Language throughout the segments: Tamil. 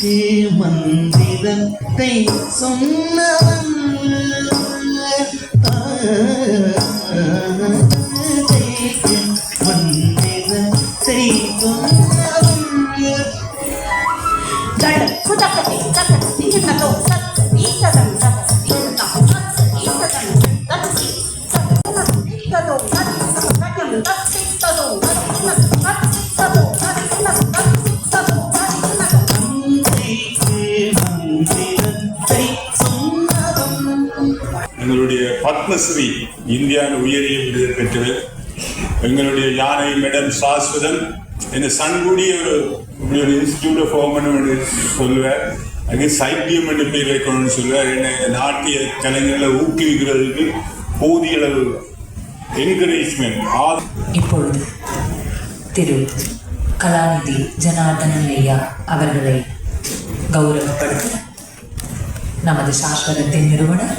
தந்தைக்கு மந்திரத்தை சொன்னவன் தந்தைக்கு மந்திரத்தை சொன்னவன் எங்களுடைய பத்மஸ்ரீ இந்தியாவின் உயரிய விருது பெற்றது எங்களுடைய யானை மேடம் சாஸ்வதம் இந்த சன்குடி ஒரு இப்படி ஒரு இன்ஸ்டியூட் ஆஃப் ஹோமன் சொல்லுவார். சைத்தியம் என்று பேர் வைக்கணும்னு சொல்லுவார். என்ன நாட்டிய கலைஞர்களை ஊக்குவிக்கிறதுக்கு போதிய அளவு என்கரேஜ்மெண்ட் இப்பொழுது திரு கலாநிதி ஜனார்தனன் ஐயா அவர்களை கௌரவப்படுத்த நமது சாஸ்வதத்தின் நிறுவனர்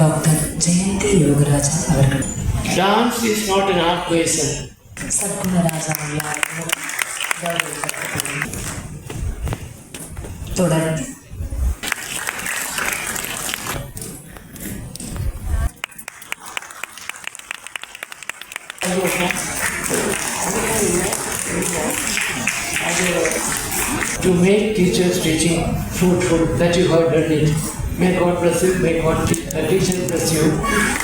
டாக்டர் ஜெயந்தி யோகராஜா அவர்கள் Dance is not an art question. Sathgunaraja ஐயா அவர்கள் கௌரவிக்கப்பட்டுள்ளனர். தொடர்ந்து To make teachers teaching fruitful, that you heard earlier. May God bless you, may God condition bless you.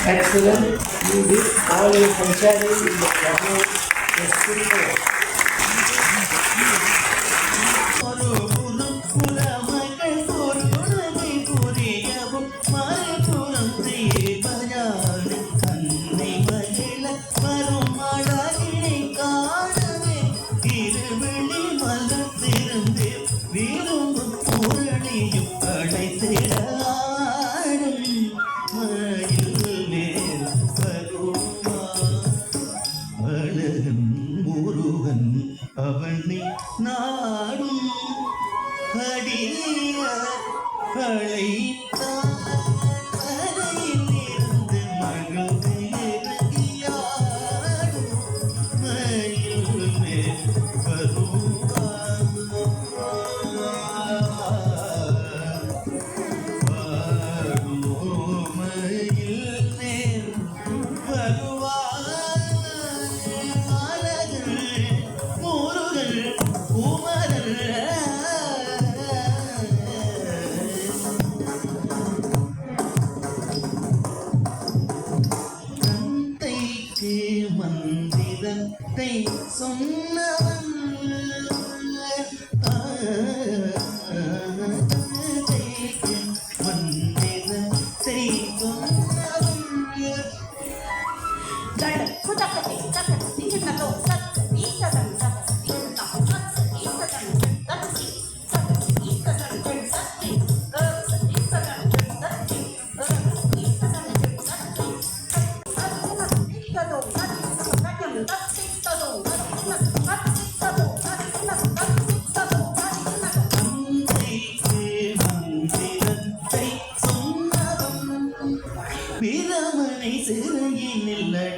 Excellent, you did all your functioning in the Prabhu.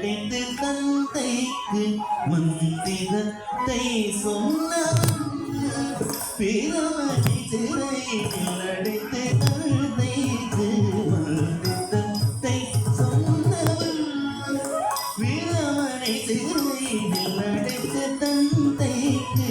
சிறையினில் தந்தைக்கு மந்திரத்தை சொன்னவன் பிரமனை சிறையினில் அடைந்து தந்தைக்கு மந்திரத்தை சொன்னவன் தந்தைக்கு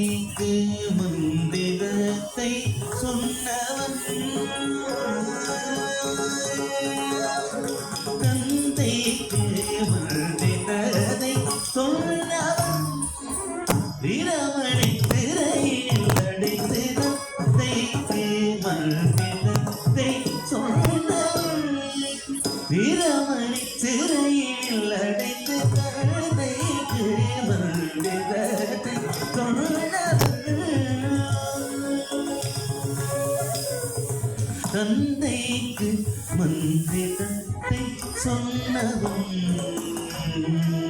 நீக்கு மந்திரத்தை சொன்னவன் தந்தைக்கு மந்திரத்தை சொன்னவன். இரவனை திரையில் அடைத்து தந்தைக்கு மந்திரத்தை சொன்னவன். இரவனை திரை mình việt tây xuân hùng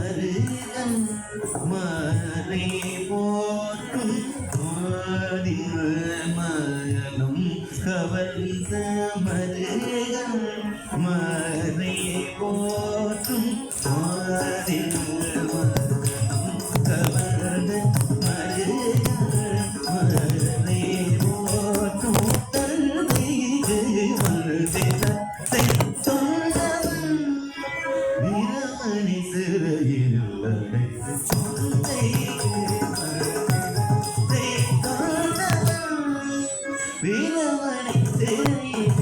மருகன் மரே வீரவனை தேடி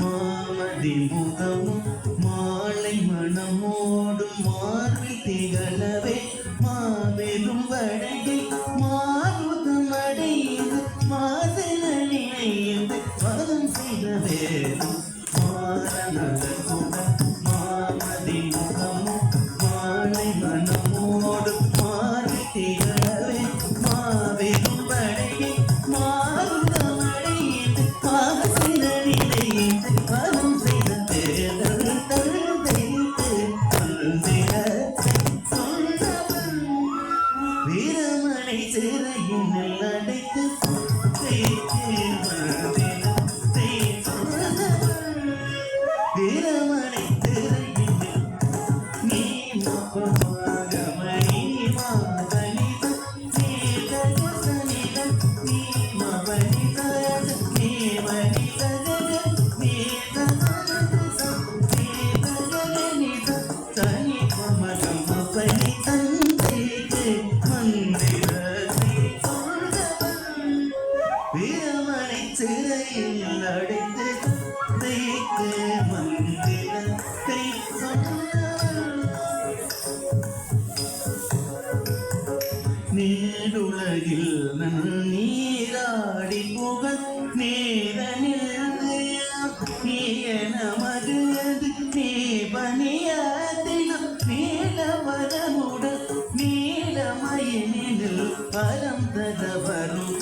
மாமதி முகமும் மாலை மனமோடும் மார்பில் திகழவே மாபெரும் வடகை மாறுதம் அடையுது மாதன நினையுது மதம் செய்த வேறும் மாறன நீதனில்து நீ நமது நீ பணியாதில் நீலவரமுடன் நீலமயனில் பரம் தரவரும்